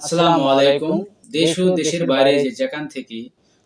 আসসালামু আলাইকুম। দেশ ও দেশের বাইরে যে যেখান থেকে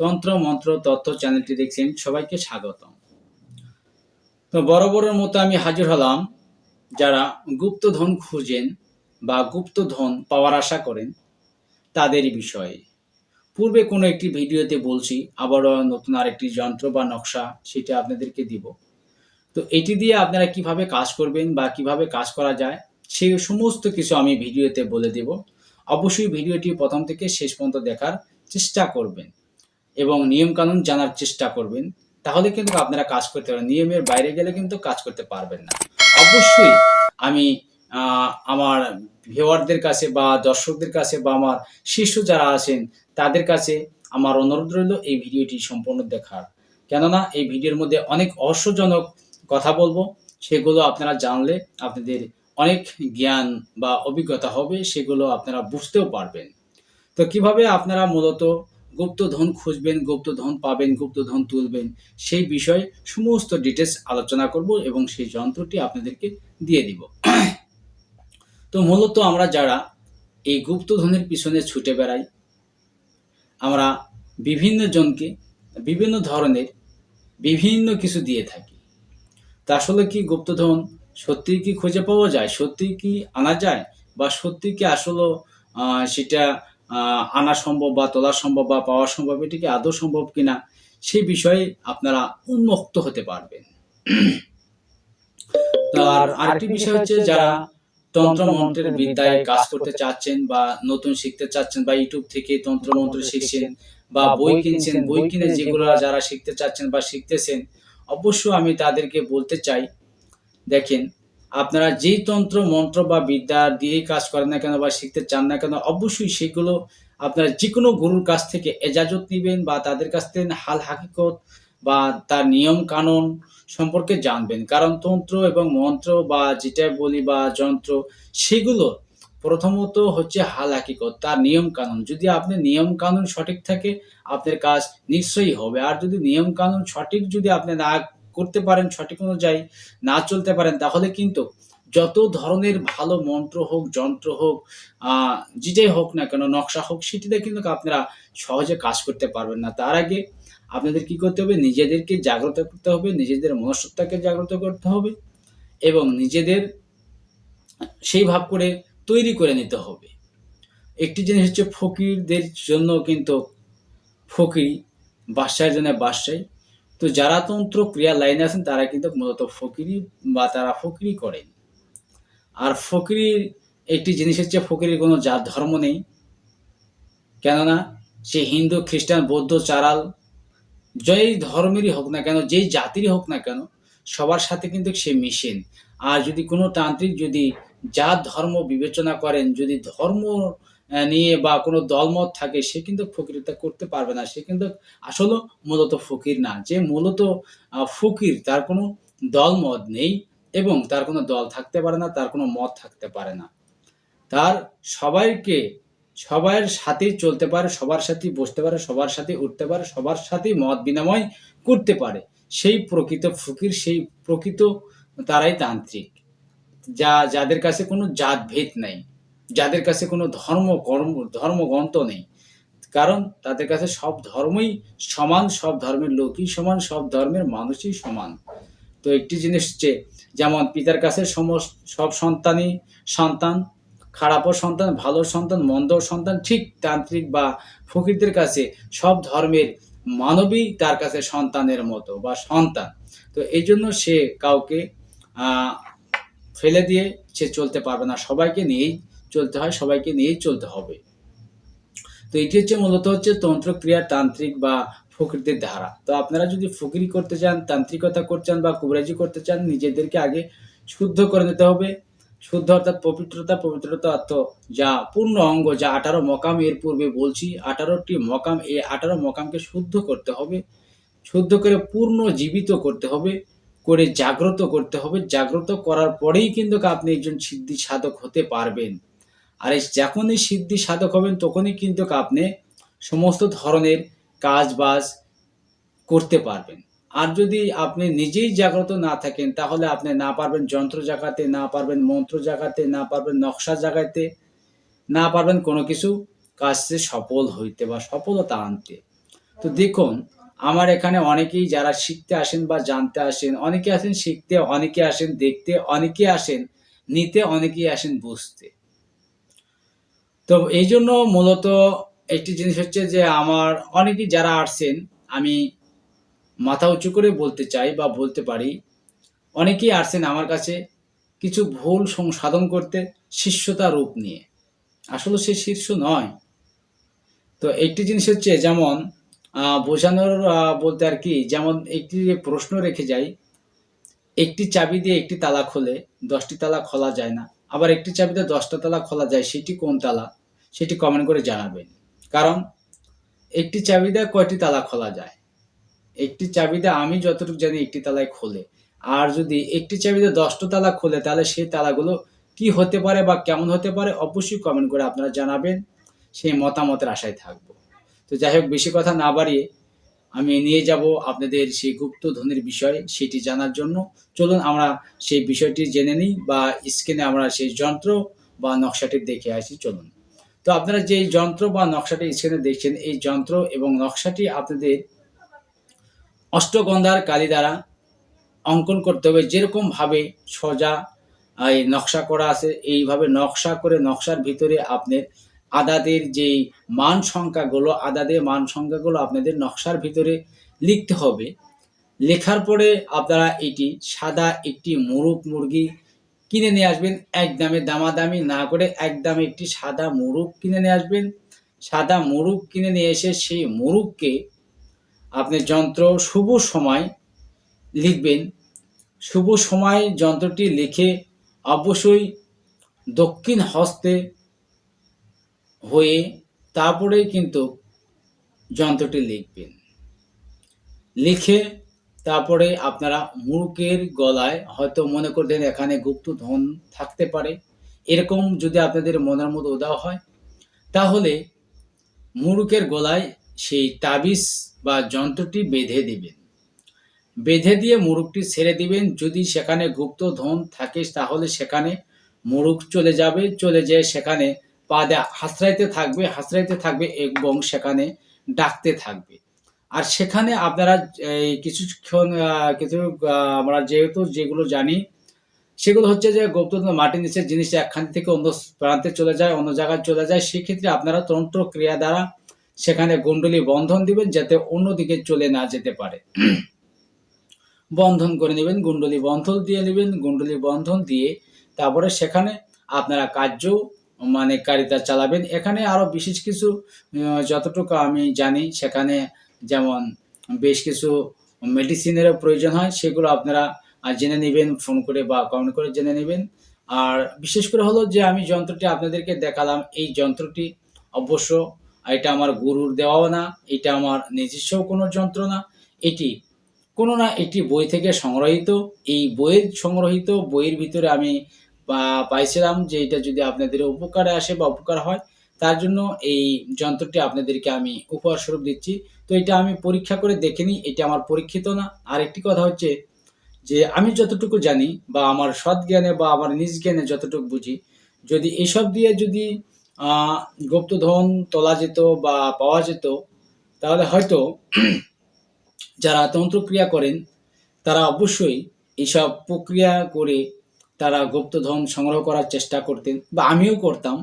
তন্ত্র মন্ত্র তথ্য চ্যানেলটি দেখছেন সবাইকে স্বাগতম। তো বড় বড়র মতো আমি হাজির হলাম যারা গুপ্তধন খুঁজেন বা গুপ্তধন পাওয়ার আশা করেন তাদের বিষয়ে। পূর্বে কোনো একটি ভিডিওতে বলছি আবারও নতুন আরেকটি যন্ত্র বা নকশা সেটা আপনাদেরকে দিব। তো এটি দিয়ে আপনারা কীভাবে কাজ করবেন বা কীভাবে কাজ করা যায় সেই সমস্ত কিছু আমি ভিডিওতে বলে দেব। অবশ্যই ভিডিওটি প্রথম থেকে শেষ পর্যন্ত দেখার চেষ্টা করবেন এবং নিয়মকানুন জানার চেষ্টা করবেন, তাহলে কিন্তু আপনারা কাজ করতে পারবেন। নিয়মের বাইরে গেলে কিন্তু কাজ করতে পারবেন না। অবশ্যই আমি আমার ভিওয়ারদের কাছে বা দর্শকদের কাছে বা আমার শিশু যারা আছেন, তাদের কাছে আমার অনুরোধ রইল এই ভিডিওটি সম্পূর্ণ দেখার। কেননা এই ভিডিওর মধ্যে অনেক অহস্যজনক কথা বলব, সেগুলো আপনারা জানলে আপনাদের অনেক জ্ঞান বা অভিজ্ঞতা হবে, সেগুলো আপনারা বুঝতেও পারবেন। তো কীভাবে আপনারা মূলত গুপ্তধন খুঁজবেন, গুপ্তধন পাবেন, গুপ্তধন তুলবেন, সেই বিষয়ে সমস্ত ডিটেলস আলোচনা করব এবং সেই যন্ত্রটি আপনাদেরকে দিয়ে দিব। তো মূলত আমরা যারা এই গুপ্তধনের পিছনে ছুটে বেড়াই, আমরা বিভিন্ন জনকে বিভিন্ন ধরনের বিভিন্ন কিছু দিয়ে থাকি। তা আসলে কি গুপ্তধন? সত্যি কি খুঁজে পাওয়া যায়? সত্যি কি আনা যায়? বা সত্যি কি আসলে আহ, সেটা আহ, আনা সম্ভব বা তোলা সম্ভব বা পাওয়া সম্ভব এটি কি আদৌ সম্ভব কিনা? সেই বিষয়ে আপনারা উন্মুক্ত হতে পারবেন। আর আরেকটি বিষয় হচ্ছে যারা তন্ত্র মন্ত্রের বিদ্যায় কাজ করতে চাচ্ছেন বা নতুন শিখতে চাচ্ছেন বা ইউটিউব থেকে তন্ত্র মন্ত্র শিখছেন বা বই কিনছেন বই কিনে যেগুলো যারা শিখতে চাচ্ছেন বা শিখতেছেন অবশ্য আমি তাদেরকে বলতে চাই দেখেন, আপনারা যেই তন্ত্র, মন্ত্র বা বিদ্যা দিয়েই কাজ করেন না কেন বা শিখতে চান না কেন, অবশ্যই সেগুলো আপনারা যে কোনো গুরুর কাছ থেকে এজাজত নেবেন বা তাদের কাছ থেকে হাল হাকিকত বা তার নিয়ম কানুন সম্পর্কে জানবেন। কারণ তন্ত্র এবং মন্ত্র বা যেটা বলি বা যন্ত্র, সেগুলো প্রথমত হচ্ছে হাল হাকিকত, তার নিয়ম কানুন। যদি আপনি নিয়ম কানুন সঠিক থাকে, আপনার কাজ নিশ্চয়ই হবে। আর যদি নিয়ম কানুন সঠিক যদি আপনি না করতে পারেন, সঠিক অনুযায়ী না চলতে পারেন, তাহলে কিন্তু যত ধরনের ভালো মন্ত্র হোক, যন্ত্র হোক যেটাই হোক না কেন, নকশা হোক, সেটিতে কিন্তু আপনারা সহজে কাজ করতে পারবেন না। তার আগে আপনাদের কি করতে হবে? নিজেদেরকে জাগ্রত করতে হবে, নিজেদের মনস্তত্বকে জাগ্রত করতে হবে এবং নিজেদের সেই ভাব করে তৈরি করে নিতে হবে। একটি জিনিস হচ্ছে ফকিরদের জন্য কিন্তু ফকির বাসায় জন্য বাসায় তো যারা তন্ত্র ক্রিয়া লাইনে আছেন, তারা কিন্তু মূলত ফকিরি বা তারা ফকিরি করেন। আর ফকিরির একটি জিনিস হচ্ছে, ফকিরির কোনো জাত ধর্ম নেই। কেননা সে হিন্দু, খ্রিস্টান, বৌদ্ধ, চারাল, যেই ধর্মেরই হোক না কেন, যেই জাতিরই হোক না কেন, সবার সাথে কিন্তু সে মিশেন। আর যদি কোনো তান্ত্রিক যদি জাত ধর্ম বিবেচনা করেন, যদি ধর্ম নিয়ে বা কোনো দলমত থাকে, সে কিন্তু ফকিরতা করতে পারবে না। সে কিন্তু আসলে মূলত ফকির না। যে মূলত ফকির, তার কোনো দলমত নেই এবং তার কোনো দল থাকতে পারে না, তার কোনো মত থাকতে পারে না। তার সবাইকে সবার সাথেই চলতে পারে, সবার সাথেই বসতে পারে, সবার সাথে উঠতে পারে, সবার সাথেই মত বিনিময় করতে পারে। সেই প্রকৃত ফকির, সেই প্রকৃত তারাই তান্ত্রিক, যা, যাদের কাছে কোনো জাতভেদ নেই। যাদের কাছে কোনো ধর্ম, কর্ম, ধর্মগ্রন্থ নেই। কারণ তাদের কাছে সব ধর্মই সমান, সব ধর্মের লোকই সমান, সব ধর্মের মানুষই সমান। তো একটি জিনিস হচ্ছে, যেমন পিতার কাছে সমস্ত সব সন্তানই সন্তান, খারাপও সন্তান, ভালো সন্তান মন্দ সন্তান, ঠিক তান্ত্রিক বা ফকিরদের কাছে সব ধর্মের মানবী তার কাছে সন্তানের মতো বা সন্তান। তো এই জন্য সে কাউকে ফেলে দিয়ে সে চলতে পারবে না। সবাইকে নিয়েই চলতে হয়, সবাইকে নিয়েই চলতে হবে। তো এটি হচ্ছে মূলত হচ্ছে তন্ত্রক্রিয়া, তান্ত্রিক বা ফকিরদের ধারা। তো আপনারা যদি ফকিরি করতে চান, তান্ত্রিকতা করতে চান বা কুবরাজি করতে চান, নিজেদেরকে আগে শুদ্ধ করে নিতে হবে। শুদ্ধ অর্থাৎ পবিত্রতা পবিত্রতা অর্থ যা পূর্ণ অঙ্গ, যা আঠারো মকাম এর পূর্বে বলছি। আঠারোটি মকাম, এই আঠারো মকামকে শুদ্ধ করতে হবে। শুদ্ধ করে পূর্ণ জীবিত করতে হবে, করে জাগ্রত করতে হবে। জাগ্রত করার পরেই কিন্তু আপনি একজন সিদ্ধি সাধক হতে পারবেন। আর এই যখনই সিদ্ধি সাধক হবেন, তখনই কিন্তু আপনি সমস্ত ধরনের কাজ বাজ করতে পারবেন। আর যদি আপনি নিজেই জাগ্রত না থাকেন, তাহলে আপনি না পারবেন যন্ত্র জাগাতে, না পারবেন মন্ত্র জাগাতে, না পারবেন নকশা জাগাতে, না পারবেন কোনো কিছু কাজে সফল হইতে বা সফলতা আনতে। তো দেখুন, আমার এখানে অনেকেই যারা শিখতে আসেন বা জানতে আসেন, অনেকে আসেন শিখতে, অনেকে আসেন দেখতে, অনেকে আসেন নিতে, অনেকেই আসেন বুঝতে। তো এই জন্য মূলত একটি জিনিস হচ্ছে যে আমার অনেকেই যারা আসছেন, আমি মাথা উঁচু করে বলতে চাই বা বলতে পারি, অনেকেই আসছেন আমার কাছে কিছু ভুল সংশোধন করতে শিষ্যতা রূপ নিয়ে। আসলে সে শীর্ষ নয়। তো একটি জিনিস হচ্ছে যেমন বোঝানোর বলতে আর কি, যেমন একটি প্রশ্ন রেখে যাই, একটি চাবি দিয়ে একটি তালা খোলে, দশটি তালা খোলা যায় না, আবার একটি চাবিতে দশটা তালা খোলা যায়, সেটি কোন তালা? সেটি কমেন্ট করে জানাবেন। কারণ একটি চাবি দিয়ে কয়টি তালা খোলা যায়? একটি চাবিতে আমি যতটুকু জানি একটি তালায় খোলে। আর যদি একটি চাবিতে দশটা তালা খোলে, তাহলে সেই তালাগুলো কি হতে পারে বা কেমন হতে পারে অবশ্যই কমেন্ট করে আপনারা জানাবেন। সেই মতামতের আশায় থাকব। তো যাই হোক, বেশি কথা না বাড়িয়ে আমি নিয়ে যাব আপনাদের সেই গুপ্ত ধনের বিষয় সেটি জানার জন্য। চলুন আমরা সেই বিষয়টি জেনে নিই বা স্ক্রিনে আমরা সেই যন্ত্র বা নকশাটি দেখে আসি। চলুন। তো আপনারা যে যন্ত্র বা নকশাটি স্ক্রিনে দেখছেন, এই যন্ত্র এবং নকশাটি আপনাদের অষ্টগন্ধার কালি দ্বারা অঙ্কন করতে হবে। যেরকম ভাবে সোজা এই নকশা করা আছে, এইভাবে নকশা করে নকশার ভিতরে আপনার আদাদের যেই মান সংখ্যাগুলো, আদাদের মান সংখ্যাগুলো আপনাদের নকশার ভিতরে লিখতে হবে। লেখার পরে আপনারা এটি সাদা একটি মুরগ মুরগি কিনে নিয়ে আসবেন। এক দামে দামাদামি না করে এক দামে একটি সাদা মুরগ কিনে নিয়ে আসবেন। সাদা মুরগ কিনে নিয়ে এসে সেই মুরগকে আপনি যন্ত্র শুভ সময় লিখবেন। শুভ সময় যন্ত্রটি লিখে অবশ্যই দক্ষিণ হস্তে হয়ে তারপরেই কিন্তু যন্ত্রটি লিখবেন। লিখে তারপরে আপনারা মুরুকের গলায় হয়তো মনে করতেন এখানে গুপ্ত ধন থাকতে পারে। এরকম যদি আপনাদের মনের মধ্যে উদাও হয়, তাহলে মুরুকের গলায় সেই তাবিজ বা যন্ত্রটি বেঁধে দিবেন। বেঁধে দিয়ে মুরুকটি ছেড়ে দিবেন। যদি সেখানে গুপ্ত ধন থাকে, তাহলে সেখানে মুরুক চলে যাবে। চলে যেয়ে সেখানে পা হাসরাইতে থাকবে হাসরাইতে থাকবে এবং সেখানে ডাকতে থাকবে। আর সেখানে আপনারা কিছুক্ষণ কিছু আমরা যেহেতু যেগুলো জানি, সেগুলো হচ্ছে যে গুপ্তধন মাটির নিচের জিনিস একখান থেকে অন্য প্রান্তে চলে যায়, অন্য জায়গায় চলে যায়, সেক্ষেত্রে আপনারা তন্ত্র ক্রিয়া দ্বারা সেখানে কুণ্ডলী বন্ধন দিবেন যাতে অন্যদিকে চলে না যেতে পারে। বন্ধন করে নেবেন কুণ্ডলী বন্ধন দিয়ে নেবেন কুণ্ডলী বন্ধন দিয়ে তারপরে সেখানে আপনারা কার্য মানে কারিতা চালাবেন। এখানে আরও বিশেষ কিছু যতটুকু আমি জানি, সেখানে যেমন বেশ কিছু মেডিসিনেরও প্রয়োজন হয়, সেগুলো আপনারা জেনে নেবেন ফোন করে বা কমেন্ট করে জেনে নেবেন। আর বিশেষ করে হলো যে আমি যন্ত্রটি আপনাদেরকে দেখালাম, এই যন্ত্রটি অবশ্য এটা আমার গুরুর দেওয়াও না, এটা আমার নিজস্ব কোনো যন্ত্র না। এটি কোনো না একটি বই থেকে সংগ্রহিত, এই বইয়ের সংগ্রহীত বইয়ের ভিতরে আমি পাইছিলাম যে এটা যদি আপনাদের উপকারে আসে বা উপকার হয় তার জন্য এই যন্ত্রটি আপনাদেরকে আমি উপহার স্বরূপ দিচ্ছি। তো এটা আমি পরীক্ষা করে দেখিনি এটা আমার পরীক্ষিত না। আর একটি কথা হচ্ছে যে, আমি যতটুকু জানি বা আমার সৎ জ্ঞানে বা আমার নিজ জ্ঞানে যতটুকু বুঝি, যদি এসব দিয়ে যদি গুপ্তধন তোলা যেত বা পাওয়া যেত, তাহলে হয়তো যারা তন্ত্রক্রিয়া করেন, তারা অবশ্যই এইসব প্রক্রিয়া করে তারা গুপ্তধন সংগ্রহ করার চেষ্টা করতেন বা আমিও করতাম।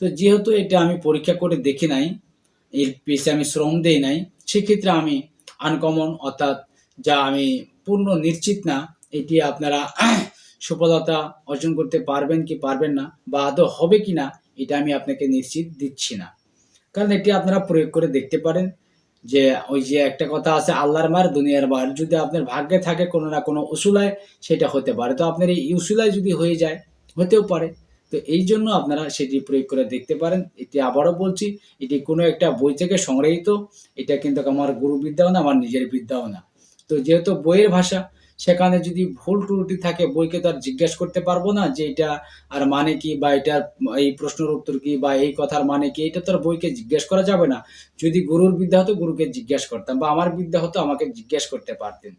তো যেহেতু এটা আমি পরীক্ষা করে দেখি নাই, এর পিছিয়ে আমি শ্রম দেই নাই, সেক্ষেত্রে আমি আনকমন অর্থাৎ যা আমি পূর্ণ নিশ্চিত না, এটি আপনারা সফলতা অর্জন করতে পারবেন কি পারবেন না বা আদৌ হবে কি না, এটা আমি আপনাকে নিশ্চিত দিচ্ছি না। কারণ এটি আপনারা প্রয়োগ করে দেখতে পারেন যে ওই যে একটা কথা আছে, আল্লাহর মার, দুনিয়ার মার, যদি আপনার ভাগ্যে থাকে কোনো না কোনো উসুলায়, সেটা হতে পারে। তো আপনার এই উসুলায় যদি হয়ে যায়, হতেও পারে। তো এই জন্য আপনারা সেটি প্রয়োগ করে দেখতে পারেন। এটি আবারও বলছি, এটি কোনো একটা বই থেকে সংগৃহীত। এটা কিন্তু আমার গুরু বিদ্যাও না, আমার নিজের বিদ্যাও না। তো যেহেতু বইয়ের ভাষা, সেখানে যদি ভুল ত্রুটি থাকে, বইকে তো আর জিজ্ঞেস করতে পারব না যে এটা আর মানে কি বা এটার এই প্রশ্নের উত্তর কি বা এই কথার মানে কি, এটা তো আর বইকে জিজ্ঞেস করা যাবে না। যদি গুরুর বিদ্যা হতো, গুরুকে জিজ্ঞেস করতাম বা আমার বিদ্যা হতো, আমাকে জিজ্ঞেস করতে পারতেন।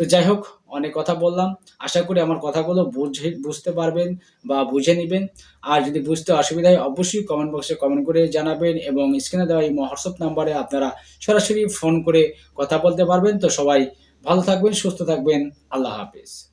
তো যাই হোক, অনেক কথা বললাম। আশা করি আমার কথাগুলো বুঝে, বুঝতে পারবেন বা বুঝে নেবেন। আর যদি বুঝতে অসুবিধা হয়, অবশ্যই কমেন্ট বক্সে কমেন্ট করে জানাবেন এবং স্ক্রিনে দেওয়া এই হোয়াটসঅ্যাপ নাম্বারে আপনারা সরাসরি ফোন করে কথা বলতে পারবেন। তো সবাই ভালো থাকবেন, সুস্থ থাকবেন। আল্লাহ হাফিজ।